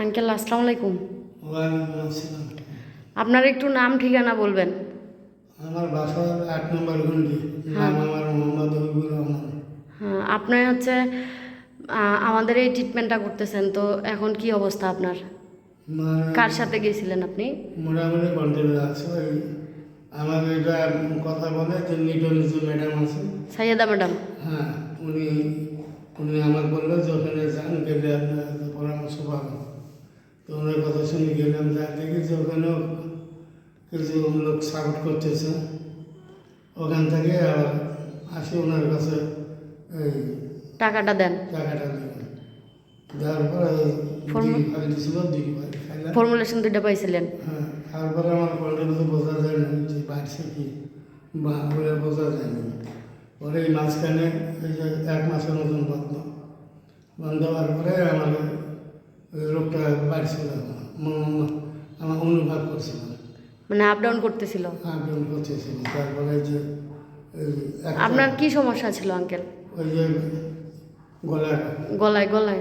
Uncle আসসালামু আলাইকুম। আপনার একটু নাম ঠিকানা বলবেন। আমার বাসা আট নম্বর গন্ডি নাম আমার মোহাম্মদ হবিবুর রহমান। হ্যাঁ আপনি হচ্ছে আমাদের এই ট্রিটমেন্টটা করতেছেন তো এখন কি অবস্থা আপনার? কার সাথে গিয়েছিলেন আপনি? মোটামুটি কন্টিনিউ আছে আমার এটা কথা বলে যে নিটো নিচু ম্যাডাম আছে। সাইয়েদা ম্যাডাম? হ্যাঁ উনি উনি আমার বলল যে ওখানে যান গেলে আপনার পরামর্শ পাবেন। তো ওনার কথা শুনে গেলাম যা দেখি যে ওখানেও কিছু লোক সাপোর্ট করতেছে। ওখান থেকে আবার আসি ওনার কাছে এই টাকাটা দেন। টাকাটা দেবেন দেওয়ার পরে ফর্মুলেশন দুইটা পাইছিলেন। হ্যাঁ তারপরে আমার বোঝা যায় না যে বাড়ছে কি বা বোঝা যায় না। পরে এই মাঝখানে এক মাসের মতন বন্ধ। বন্ধ হওয়ার পরে আমার ওই রোগটা বাড়ছিল ম- আমার অনুভব মানে আপ ডাউন করতেছিল? আগ্রহ করতেছিল তারপরে যে আপনার কি সমস্যা ছিল আঙ্কেল ওই যে গলায় গলায় গলায়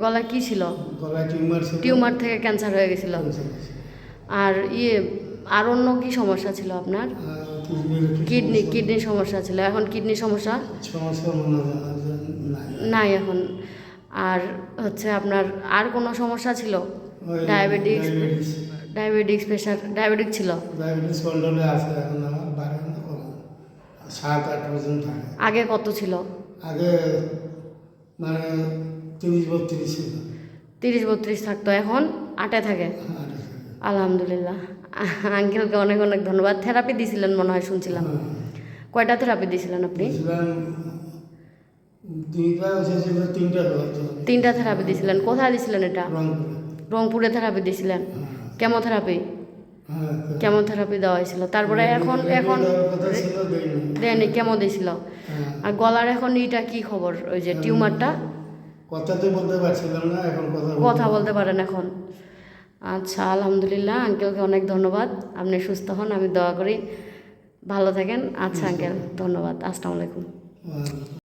গলায় কি ছিল? গলায় টিউমার ছিল। টিউমার থেকে ক্যান্সার হয়ে গেছিল। আর ইয়ে আর অন্য কি সমস্যা ছিল আপনার? কিডনি সমস্যা- কিডনির সমস্যা ছিল। এখন কিডনির সমস্যা? নাই। এখন। আর হচ্ছে আপনার আর কোনো সমস্যা ছিল? ডায়াবেটিস ডায়াবেটিক্স প্রেশার ডায়াবেটিক ছিল? ডায়াবেটিস কন্ট্রোলে আছে এখন আমার বাড়ে না কম। সাত আট পার্সেন্ট থাকে। আগে কত ছিল? আগে মানে তিরিশ বত্রিশ ছিল। তিরিশ বত্রিশ থাকতো এখন আটে থাকে? আলহামদুলিল্লাহ। আঙ্কেলকে অনেক অনেক ধন্যবাদ। থেরাপি দিয়েছিলেন মনে হয় শুনছিলাম। হ্যাঁ, কয়টা থেরাপি দিয়েছিলেন আপনি? তিনটা থেরাপি দিয়েছিলেন কোথায় দিয়েছিলেন এটা? রংপুরে। রংপুরে থেরাপি দিয়েছিলেন কেমোথেরাপি? কেমোথেরাপি দেওয়া হয়েছিল। তারপরে এখন এখন দেয়নি কেমো দিয়েছিল। আর গলার এখন ইটা কি খবর? ওই যে টিউমারটা? কথা বলতে পারছিলাম না এখন কথা কথা বলতে পারেন এখন। আচ্ছা আলহামদুলিল্লাহ আঙ্কেলকে অনেক ধন্যবাদ। আপনি সুস্থ হন আমি দোয়া করি। ভালো থাকেন। আচ্ছা আঙ্কেল ধন্যবাদ। আসসালামু আলাইকুম।